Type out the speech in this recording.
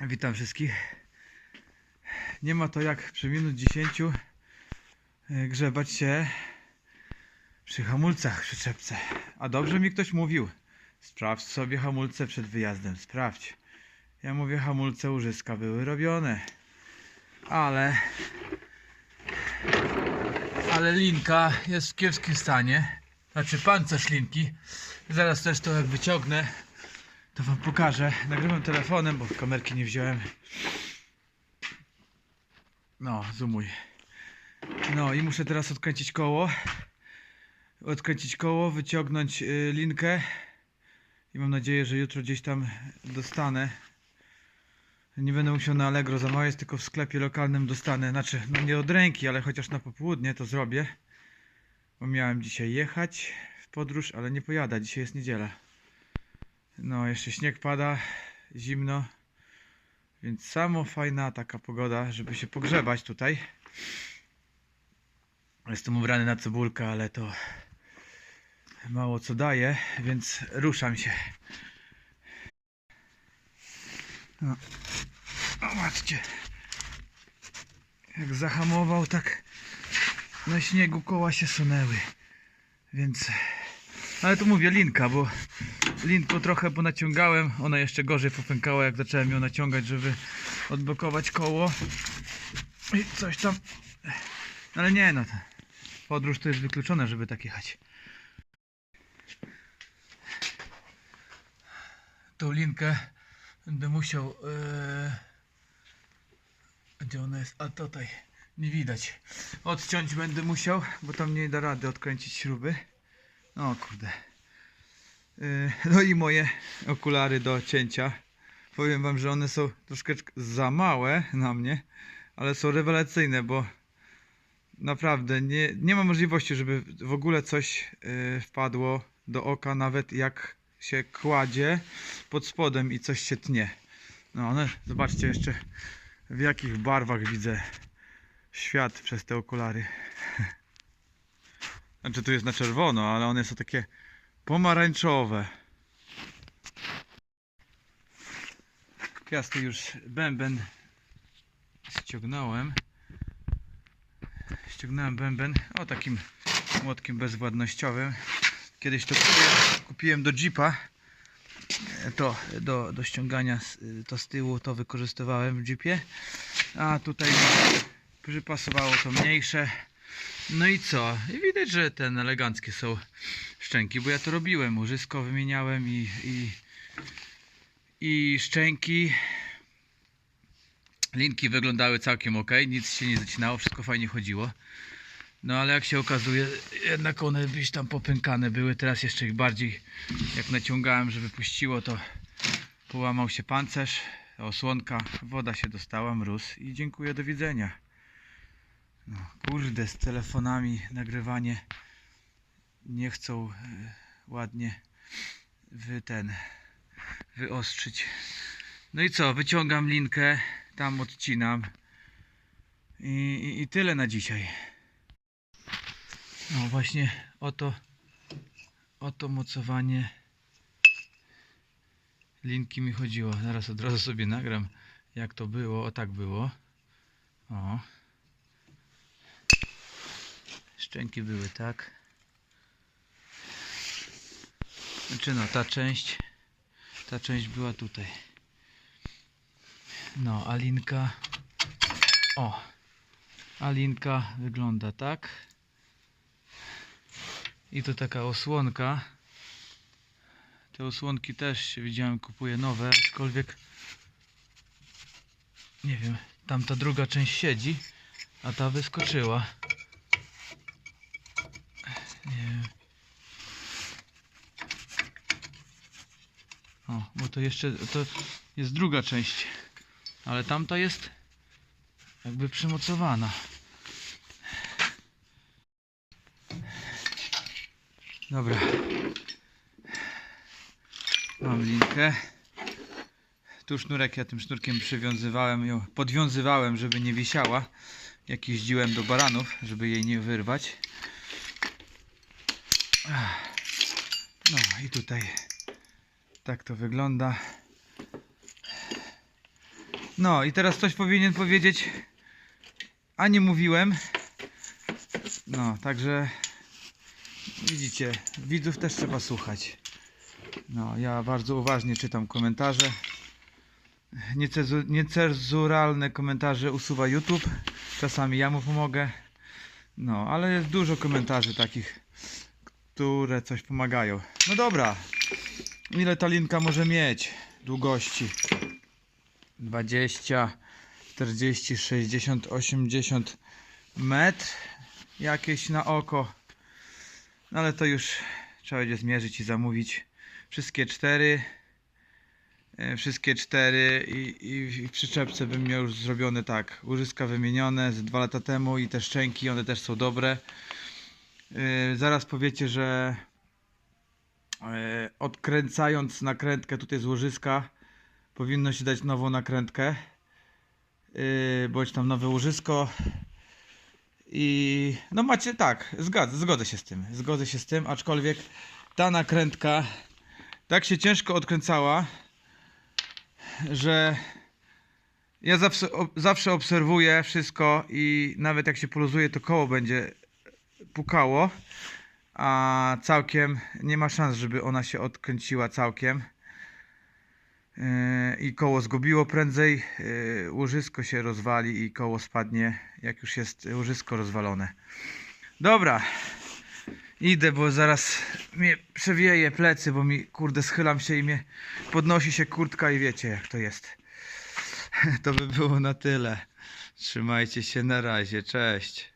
Witam wszystkich. Nie ma to jak przy minut 10 e, grzebać się przy hamulcach przy czepce. A dobrze mi ktoś mówił. Sprawdź sobie hamulce przed wyjazdem. Sprawdź. Ja mówię, hamulce łożyska były robione. Ale. Ale linka jest w kiepskim stanie. Znaczy pancerz linki. Zaraz też to jak wyciągnę, to wam pokażę. Nagrywam telefonem, bo kamerki nie wziąłem. No, zoomuj. No i muszę teraz odkręcić koło. Odkręcić koło, wyciągnąć y, linkę. I mam nadzieję, że jutro gdzieś tam dostanę. Nie będę musiał na Allegro za małe jest, tylko w sklepie lokalnym dostanę. Znaczy, no nie od ręki, ale chociaż na popołudnie to zrobię. Bo miałem dzisiaj jechać w podróż, ale nie pojada. Dzisiaj jest niedziela. No, jeszcze śnieg pada, zimno. Więc samo fajna taka pogoda, żeby się pogrzebać tutaj. Jestem ubrany na cebulkę, ale to mało co daje, więc ruszam się. No. O, patrzcie. Jak zahamował, tak na śniegu koła się sunęły. Więc... Ale tu mówię linka, bo linką trochę ponaciągałem. Ona jeszcze gorzej popękała, jak zacząłem ją naciągać, żeby odblokować koło. I coś tam. Ale nie no. Podróż to jest wykluczone, żeby tak jechać. Tą linkę będę musiał. e, Gdzie ona jest? A tutaj. Nie widać. Odciąć będę musiał, bo tam nie da rady odkręcić śruby. O kurde. Yy, No i moje okulary do cięcia. Powiem wam, że one są troszeczkę za małe na mnie, ale są rewelacyjne, bo naprawdę nie, nie ma możliwości, żeby w ogóle coś yy, wpadło do oka, nawet jak się kładzie pod spodem i coś się tnie. No one, zobaczcie jeszcze w jakich barwach widzę świat przez te okulary. Znaczy tu jest na czerwono, ale one są takie pomarańczowe. Piasty już bęben ściągnąłem. Ściągnąłem bęben o takim młotkiem bezwładnościowym. Kiedyś to kupiłem, kupiłem do Jeepa. To do, do ściągania to z tyłu to wykorzystywałem w Jeepie. A tutaj przypasowało to mniejsze. No i co? I widać, że ten eleganckie są szczęki, bo ja to robiłem. Łożysko wymieniałem i, i, i szczęki. Linki wyglądały całkiem ok, nic się nie zacinało, wszystko fajnie chodziło. No ale jak się okazuje, jednak one gdzieś tam popękane były. Teraz jeszcze ich bardziej, jak naciągałem, żeby puściło, to połamał się pancerz, osłonka, woda się dostała, mróz i dziękuję, do widzenia. No, kurde, z telefonami nagrywanie nie chcą e, ładnie wy ten wyostrzyć. No i co, wyciągam linkę, tam odcinam i, i, i tyle na dzisiaj. No właśnie oto oto mocowanie linki mi chodziło. Zaraz od razu sobie nagram jak to było. O tak było. O. Szczęki były tak. Znaczy no, ta część ta część była tutaj. No, Alinka o Alinka wygląda tak. I to taka osłonka. Te osłonki też widziałem kupuje nowe, aczkolwiek nie wiem, tam ta druga część siedzi, a ta wyskoczyła. Nie wiem. O, bo to jeszcze to jest druga część, ale tamta jest jakby przymocowana. Dobra. Mam linkę. Tu sznurek, ja tym sznurkiem przywiązywałem ją, podwiązywałem, żeby nie wisiała. Jak jeździłem do baranów, żeby jej nie wyrwać. No i tutaj tak to wygląda. No i teraz coś powinien powiedzieć, a nie mówiłem. No, także widzicie, widzów też trzeba słuchać. No, ja bardzo uważnie czytam komentarze. Niecezu- Niecenzuralne komentarze usuwa YouTube. Czasami ja mu pomogę. No, ale jest dużo komentarzy takich, które coś pomagają. No dobra. Ile ta linka może mieć długości? 20, 40, 60, 80 metr jakieś na oko. No ale to już trzeba będzie zmierzyć i zamówić wszystkie cztery. E, Wszystkie cztery i, i, w przyczepce bym miał już zrobione tak. Łożyska wymienione z dwa lata temu i te szczęki, one też są dobre. E, Zaraz powiecie, że odkręcając nakrętkę tutaj z łożyska powinno się dać nową nakrętkę. Yy, bądź tam nowe łożysko. I no macie tak, zgadzę, zgodzę się z tym, zgodzę się z tym, aczkolwiek ta nakrętka tak się ciężko odkręcała, że ja zawsze, zawsze obserwuję wszystko i nawet jak się poluzuje to koło będzie pukało, a całkiem nie ma szans, żeby ona się odkręciła całkiem. Yy, i koło zgubiło prędzej, yy, łożysko się rozwali i koło spadnie, jak już jest łożysko rozwalone. Dobra, idę, bo zaraz mnie przewieje plecy, bo mi kurde schylam się i mnie podnosi się kurtka i wiecie jak to jest. To by było na tyle. Trzymajcie się na razie, cześć.